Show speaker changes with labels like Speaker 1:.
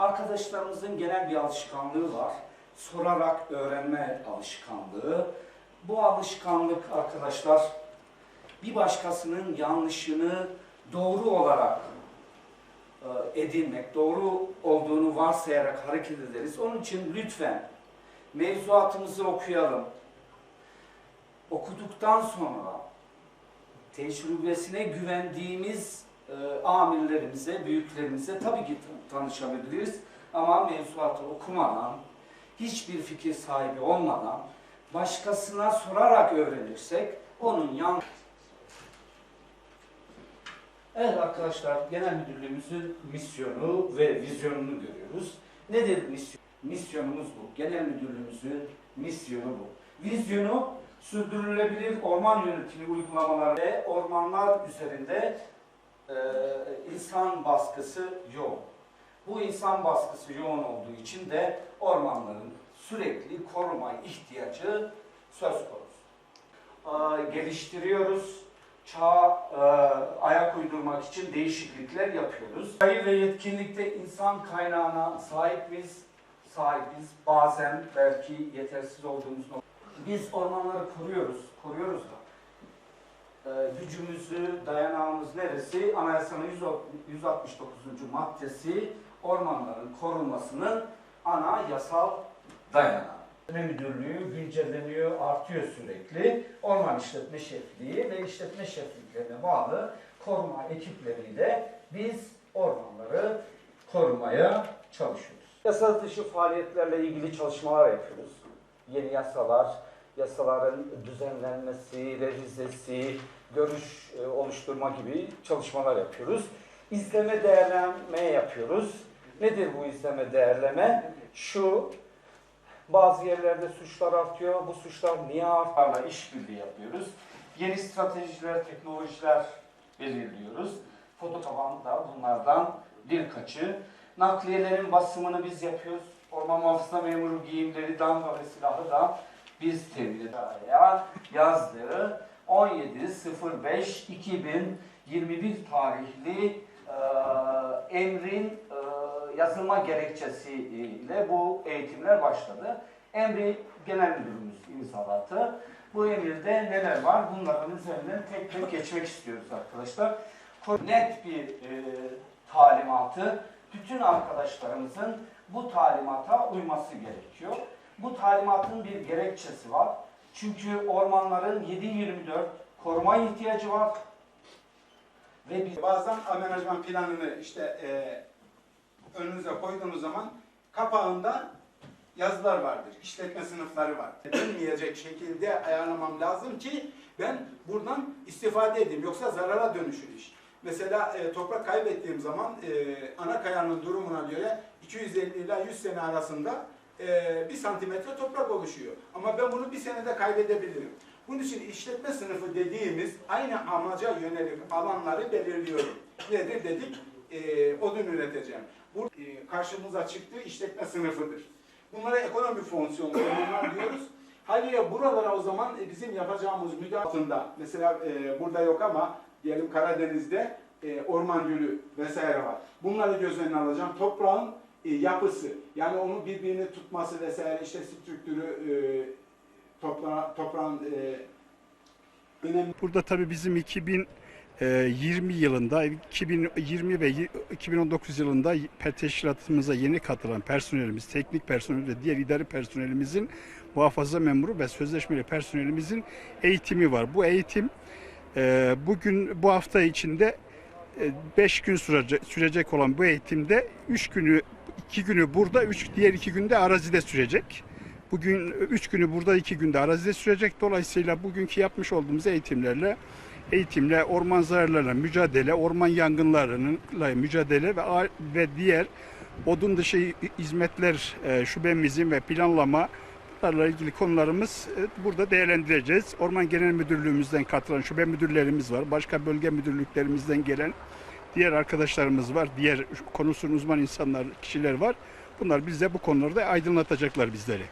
Speaker 1: Arkadaşlarımızın genel bir alışkanlığı var. Sorarak öğrenme alışkanlığı. Bu alışkanlık arkadaşlar bir başkasının yanlışını doğru olarak e, edinmek, doğru olduğunu varsayarak hareket ederiz. Onun için lütfen mevzuatımızı okuyalım. Okuduktan sonra tecrübesine güvendiğimiz amirlerimize, büyüklerimize tabii ki tan- tanışabiliriz. Ama mevzuatı okumadan, hiçbir fikir sahibi olmadan, başkasına sorarak öğrenirsek onun yan... Evet arkadaşlar, genel müdürlüğümüzün misyonu ve vizyonunu görüyoruz. Nedir misyon? Misyonumuz bu. Genel müdürlüğümüzün misyonu bu. Vizyonu sürdürülebilir orman yönetimi uygulamaları ve ormanlar üzerinde e, insan baskısı yoğun. Bu insan baskısı yoğun olduğu için de ormanların sürekli koruma ihtiyacı söz konusu. E, geliştiriyoruz. Çağa e, ayak uydurmak için değişiklikler yapıyoruz. Sayı ve yetkinlikte insan kaynağına sahibiz, sahibiz. Bazen belki yetersiz olduğumuz nokta. Biz ormanları koruyoruz, koruyoruz da. Ee, gücümüzü, dayanağımız neresi? Anayasanın 169. maddesi ormanların korunmasının ana yasal dayanağı. İşletme Müdürlüğü güncelleniyor, artıyor sürekli. Orman işletme şefliği ve işletme şefliklerine bağlı koruma ekipleriyle biz ormanları korumaya çalışıyoruz. Yasa dışı faaliyetlerle ilgili çalışmalar yapıyoruz. Yeni yasalar, yasaların düzenlenmesi, revizesi, görüş e, oluşturma gibi çalışmalar yapıyoruz. İzleme değerleme yapıyoruz. Nedir bu izleme değerleme? Şu bazı yerlerde suçlar artıyor. Bu suçlar niye artarla işbirliği yapıyoruz. Yeni stratejiler, teknolojiler belirliyoruz. Foto taban da bunlardan birkaçı. Nakliyelerin basımını biz yapıyoruz. Orman muhafızına memuru giyimleri, damga ve silahı da biz ediyoruz. Yazdığı 17.05.2021 tarihli e, emrin e, yazılma gerekçesiyle bu eğitimler başladı. Emri genel müdürümüz imzaladı. Bu emirde neler var? Bunların üzerinden tek tek geçmek istiyoruz arkadaşlar. Net bir e, talimatı bütün arkadaşlarımızın bu talimata uyması gerekiyor. Bu talimatın bir gerekçesi var. Çünkü ormanların 7-24 koruma ihtiyacı var. Ve biz
Speaker 2: Bazen amenajman planını işte e, önünüze koyduğunuz zaman kapağında yazılar vardır. işletme sınıfları var. Dönmeyecek şekilde ayarlamam lazım ki ben buradan istifade edeyim. Yoksa zarara dönüşür iş. Mesela e, toprak kaybettiğim zaman e, ana kayanın durumuna göre 250 ile 100 sene arasında e, bir santimetre toprak oluşuyor. Ama ben bunu bir senede kaybedebilirim. Bunun için işletme sınıfı dediğimiz aynı amaca yönelik alanları belirliyorum. Nedir dedik? E, odun üreteceğim. Bu e, karşımıza çıktığı işletme sınıfıdır. Bunlara ekonomi fonksiyonları bunlar diyoruz. Haliyle buralara o zaman e, bizim yapacağımız müdahale altında, mesela e, burada yok ama diyelim Karadeniz'de e, orman gülü vesaire var. Bunları göz önüne alacağım. Toprağın e, yapısı, yani onu birbirini tutması vesaire, işte strüktürü, e, toprağın e, önemli
Speaker 3: Burada tabii bizim 2020 yılında, 2020 ve 2019 yılında teşkilatımıza yeni katılan personelimiz, teknik personel ve diğer idari personelimizin muhafaza memuru ve sözleşmeli personelimizin eğitimi var. Bu eğitim bugün bu hafta içinde 5 gün sürecek, olan bu eğitimde 3 günü 2 günü burada, 3 diğer 2 günde arazide sürecek. Bugün 3 günü burada 2 günde arazide sürecek. Dolayısıyla bugünkü yapmış olduğumuz eğitimlerle eğitimle orman zararlarıyla mücadele, orman yangınlarıyla mücadele ve ve diğer odun dışı hizmetler e, şubemizin ve planlama bunlarla ilgili konularımız e, burada değerlendireceğiz. Orman Genel Müdürlüğümüzden katılan şube müdürlerimiz var. Başka bölge müdürlüklerimizden gelen diğer arkadaşlarımız var. Diğer konusunun uzman insanlar, kişiler var. Bunlar bize bu konularda aydınlatacaklar bizleri.